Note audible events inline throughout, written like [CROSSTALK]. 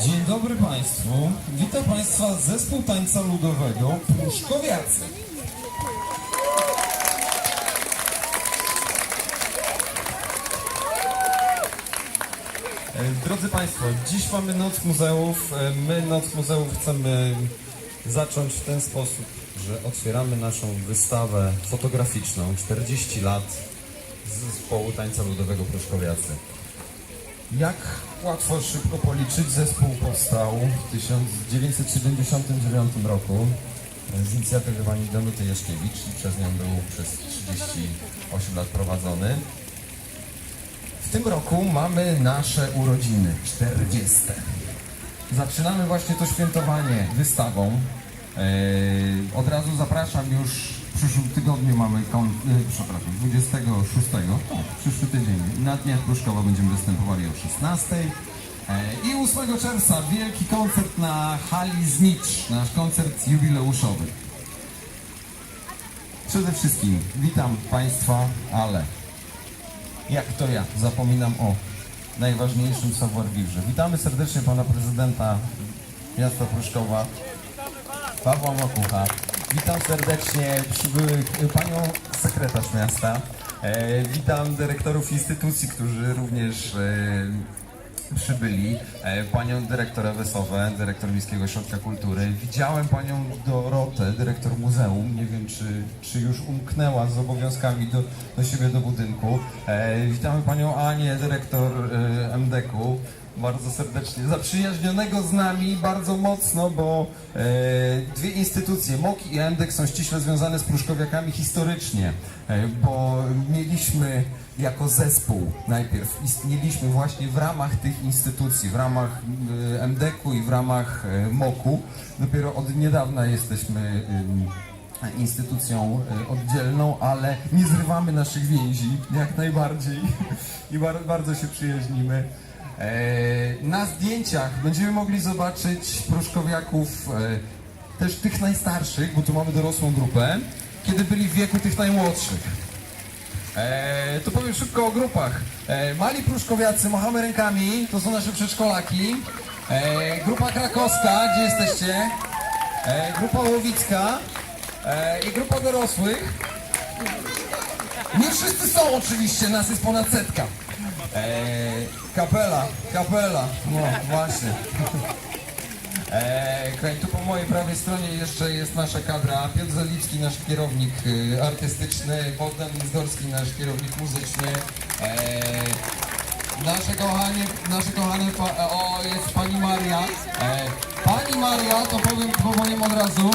Dzień dobry Państwu. Witam Państwa zespół tańca ludowego Pruszkowiacy. E, Drodzy Państwo, dziś mamy Noc Muzeów. E, My Noc Muzeów chcemy zacząć w ten sposób, że otwieramy naszą wystawę fotograficzną 40 lat zespołu tańca ludowego Pruszkowiacy. Jak łatwo szybko policzyć, zespół powstał w 1979 roku z inicjatywy pani Danuty Jaszkiewicz i przez nią był przez 38 lat prowadzony. W tym roku mamy nasze urodziny, 40. Zaczynamy właśnie to świętowanie wystawą. Eee, od razu zapraszam już w przyszłym tygodniu mamy kon, e, przepraszam, 26, tak, przyszły tydzień. Na Dniach Pruszkowa będziemy występowali o 16. Eee, I 8 czerwca wielki koncert na hali Znicz, nasz koncert jubileuszowy. Przede wszystkim witam Państwa, ale jak to ja, zapominam o najważniejszym vivre. Witamy serdecznie Pana Prezydenta Miasta Pruszkowa, Pawła Makucha. Witam serdecznie przybyłych Panią Sekretarz Miasta. E, witam dyrektorów instytucji, którzy również e, przybyli. E, panią dyrektor Ewesowę, dyrektor Miejskiego Ośrodka Kultury. Widziałem Panią Dorotę, dyrektor muzeum. Nie wiem, czy, czy już umknęła z obowiązkami do, do siebie do budynku. E, witamy Panią Anię, dyrektor e, MDK-u bardzo serdecznie, zaprzyjaźnionego z nami bardzo mocno, bo e, dwie instytucje, MOK i MDEK są ściśle związane z Pruszkowiakami historycznie, e, bo mieliśmy jako zespół najpierw, istnieliśmy właśnie w ramach tych instytucji, w ramach e, MDEK-u i w ramach e, MOK-u. Dopiero od niedawna jesteśmy ym, instytucją e, oddzielną, ale nie zrywamy naszych więzi, jak najbardziej [LAUGHS] i bar bardzo się przyjaźnimy. E, Na zdjęciach będziemy mogli zobaczyć proszkowiaków, e, też tych najstarszych, bo tu mamy dorosłą grupę, kiedy byli w wieku tych najmłodszych. E, to powiem szybko o grupach. E, mali pruszkowiacy, machamy rękami, to są nasze przedszkolaki. Grupa krakowska, gdzie jesteście? Grupa łowicka i grupa dorosłych. Nie wszyscy są oczywiście, nas jest ponad setka. Eee, kapela, kapela, no właśnie. [LAUGHS] Eee, tu po mojej prawej stronie jeszcze jest nasza kadra. Piotr Zalicki, nasz kierownik y, artystyczny, Bogdan Mizdorski, nasz kierownik muzyczny. Eee, nasze kochanie, nasze kochane, o jest pani Maria. Eee, pani Maria, to powiem, powiem od razu.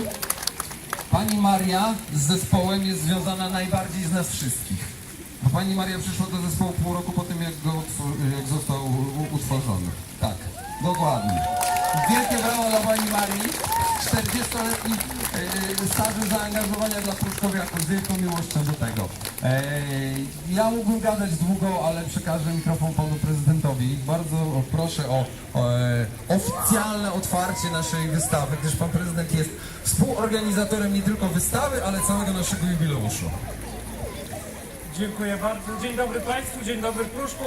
Pani Maria z zespołem jest związana najbardziej z nas wszystkich. Pani Maria przyszła do zespołu pół roku po tym, jak, go, jak został utworzony. Tak, dokładnie. Wielkie brawo dla pani Marii. 40-letni e, staży zaangażowania dla Pruszkowiaków z wielką miłością do tego. E, ja mógłbym gadać długo, ale przekażę mikrofon panu prezydentowi. Bardzo proszę o, o e, oficjalne otwarcie naszej wystawy, gdyż pan prezydent jest współorganizatorem nie tylko wystawy, ale całego naszego jubileuszu. Dziękuję bardzo. Dzień dobry Państwu, dzień dobry Pruszku.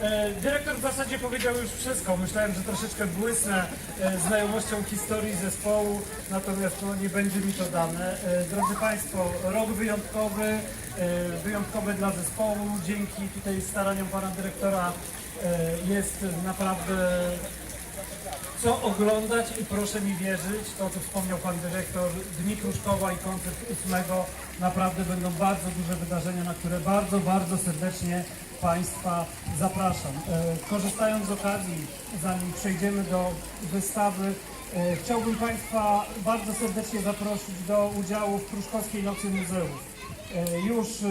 E, dyrektor w zasadzie powiedział już wszystko. Myślałem, że troszeczkę błysnę e, znajomością historii zespołu, natomiast no, nie będzie mi to dane. E, drodzy Państwo, rok wyjątkowy, wyjątkowy dla zespołu. Dzięki tutaj staraniom Pana Dyrektora jest naprawdę co oglądać i proszę mi wierzyć, to o co wspomniał Pan Dyrektor, Dni Kruszkowa i koncert 8 naprawdę będą bardzo duże wydarzenia, na które bardzo, bardzo serdecznie Państwa zapraszam. E, korzystając z okazji, zanim przejdziemy do wystawy, e, chciałbym Państwa bardzo serdecznie zaprosić do udziału w Kruszkowskiej Nocy Muzeów. E, Już e,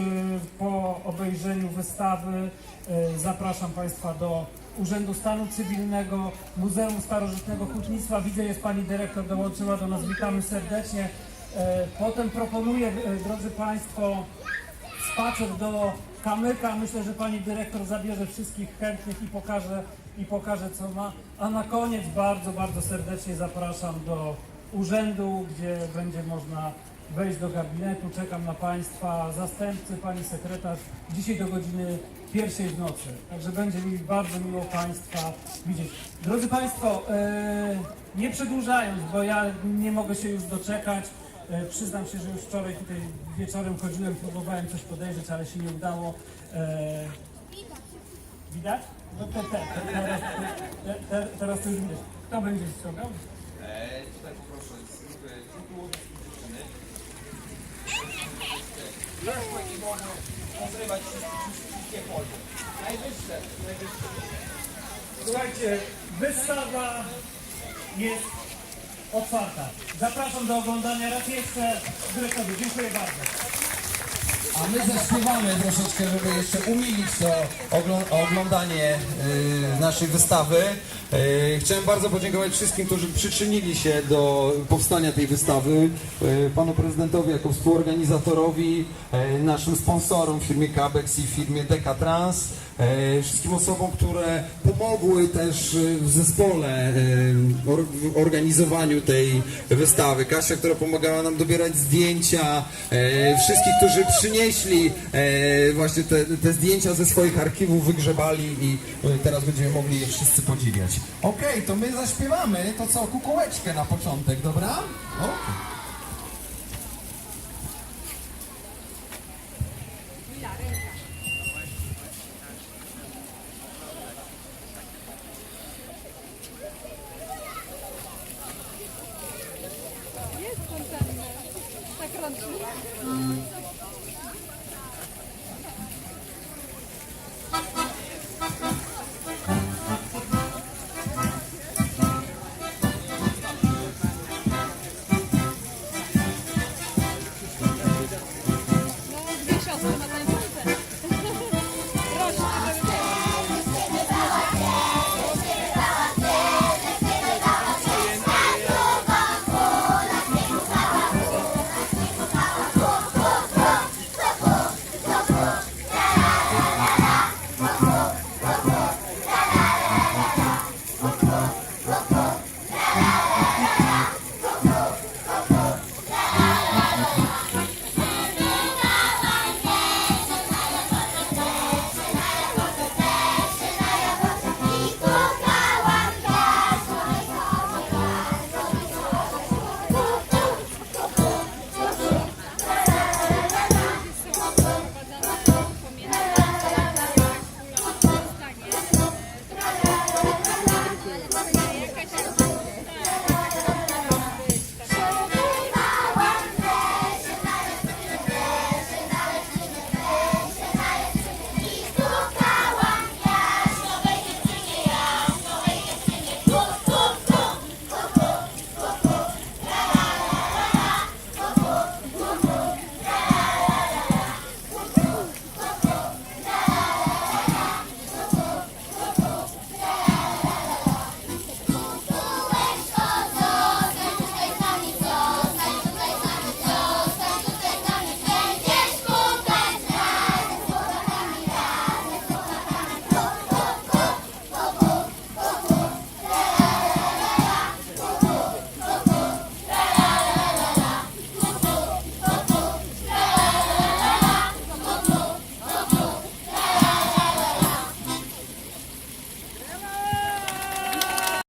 po obejrzeniu wystawy e, zapraszam Państwa do Urzędu Stanu Cywilnego, Muzeum Starożytnego Hutnictwa. Widzę, jest Pani Dyrektor, dołączyła do nas, witamy serdecznie. Potem proponuję, drodzy Państwo, spacer do kamyka. Myślę, że Pani Dyrektor zabierze wszystkich chętnych i pokaże, i pokaże co ma. A na koniec bardzo, bardzo serdecznie zapraszam do urzędu, gdzie będzie można wejść do gabinetu. Czekam na Państwa zastępcy, Pani Sekretarz. Dzisiaj do godziny pierwszej w nocy. Także będzie mi bardzo miło Państwa widzieć. Drodzy Państwo, e, nie przedłużając, bo ja nie mogę się już doczekać. E, przyznam się, że już wczoraj tutaj wieczorem chodziłem, próbowałem coś podejrzeć, ale się nie udało. E, widać? No te, te, te, teraz, te, te, teraz to już widać. Kto będzie ściągał? Tutaj poproszę z grupy dziewczyny. Rozrywać wszystkie folie. Najwyższe, najwyższe. Słuchajcie, wystawa jest otwarta. Zapraszam do oglądania raz jeszcze. Dyrektorowi, dziękuję bardzo. A my zaśpiewamy troszeczkę, żeby jeszcze umilić to oglądanie y, naszej wystawy. Y, chciałem bardzo podziękować wszystkim, którzy przyczynili się do powstania tej wystawy. Y, panu prezydentowi jako współorganizatorowi, naszym sponsorom, firmie Cabex i firmie Decatrans. y, Wszystkim osobom, które pomogły też y, w zespole, or, w organizowaniu tej wystawy. Kasia, która pomagała nam dobierać zdjęcia, e, wszystkich, którzy przynieśli e, właśnie te, te zdjęcia ze swoich archiwów, wygrzebali i e, teraz będziemy mogli je wszyscy podziwiać. Okej, to my zaśpiewamy to co, kukułeczkę na początek, dobra? Okej. 감사 합.